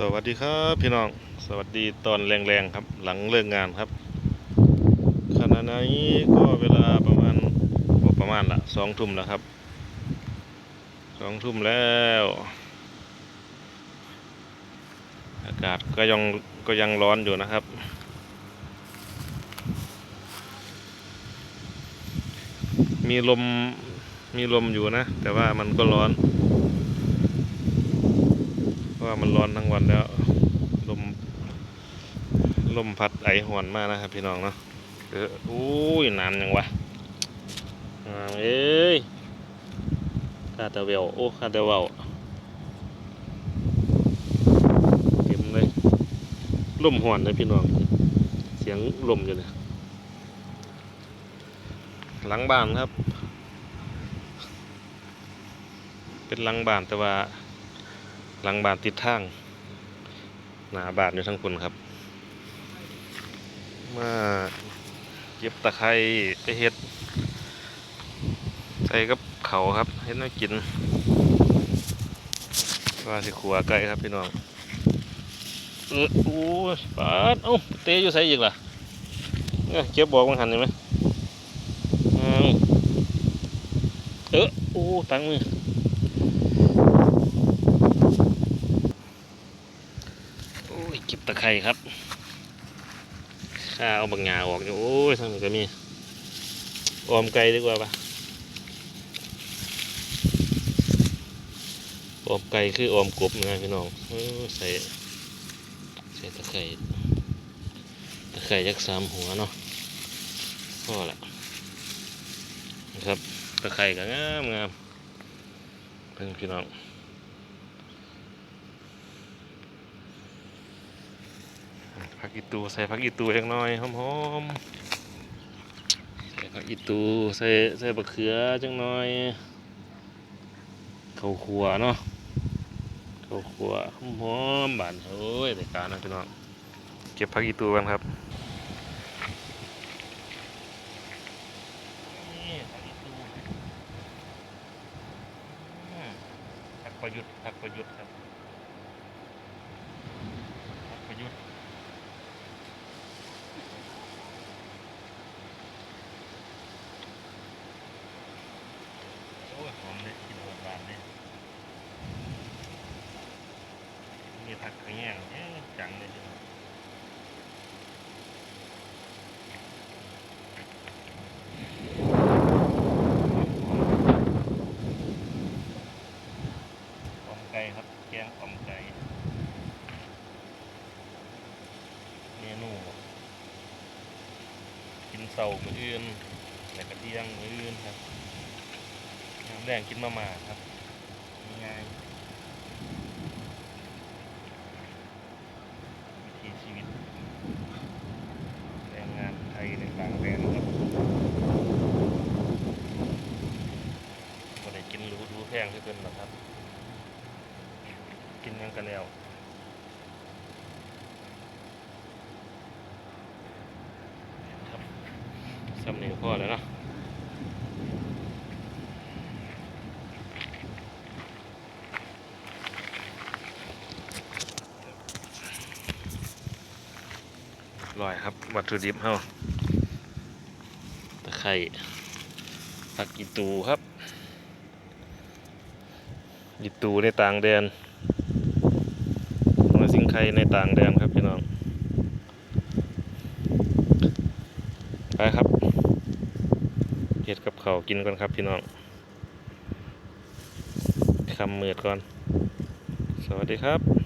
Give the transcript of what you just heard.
สวัสดีครับพี่น้องสวัสดีตอนแรงๆครับ หลังเลิกงานครับขณะนี้ก็เวลาประมาณประมาณละสองทุ่มแล้วครับสองทุ่มแล้ว อากาศก็ยังก็ยังร้อนอยู่นะครับ มีลมมีลมอยู่นะ แต่ว่ามันก็ร้อน ราะว่ามันร้อนทั้งวันแล้ว ลม ลมพัดไอหวนมากนะครับพี่น้องเนาะเอออุ้ยนานยังวะอ่าเอ้ยข้าต่เวลโอ้ข้าต่เวลเต็มเลยลมหวนเลยพี่น้อง เสียงลมอยู่เนี่ยหลังบ้านครับ เป็นหลังบ้านแต่ว่า หลังบานติดทาง หนาบานอยู่ทั้งคนครับ มาเก็บตะไคร้ไปเฮ็ด ใส่กับเขาครับเฮ็ดน้ำกินว่าสิขัวไก่ครับพี่น้องเออโอ้ปาดเอ้าเตะอยู่ใส่อีกล่ะเอ้ยเก็บบอกมังหันเห็นไหมอ้าเออโอ้ ตังมือ โอ้ยเก็บ ตะไคร้ครับข้าเอาบางงาออกอยู่โอ้ยทางนี้ก็มีออมไก่ดีกว่าปะออมไก่คือออมกบนะพี่น้องเออใส่ใส่ตะไคร้ตะไคร้ยักษ์สามหัวเนาะพอละนะครับตะไคร้ก็งามงามเพิ่งพี่น้อง ผักอีตูใส่ผักอีตูเล็กน้อยหอมๆใส่ผักอีตูใส่ใส่บะเขือจังน้อยข้าวคั่วเนาะข้าวคั่วหอมๆบานเฮ้ยแต่การนะพี่น้องเก็บผักอีตูกันครับนี่กอีตูอืมผักประยุทธ์ผักประยุทธ์ครับผักประยุทธ์ โอ้ยหอมเลยกินหวานหวานเลย มีผักกระแยงเอ๊ะจังเลยทีเดียวอมไก่ครับ แกงอมไก่เมนูกินเสาร์มื้ออื่นแล้วก็เที่ยงมื้ออื่นครับแดงกินมาม่าครับง่ายๆวิถีชีวิตแรงงานไทยในต่างแดนครับบ่ได้กินหรู้ดูแพ งที่เกินหรอกครับ กินหยังกันแล้วครับสำเนียงพ่อแล้วเนาะลอยครับ วัตถุดิบเฮาตะไคร่ผักอีตูครับ อีตูในต่างแดนมาสิงไข่ในต่างแดนครับพี่น้อง ไปครับเห็ดกับเขากินก่อนครับพี่น้องคำเมืดก่อน สวัสดีครับ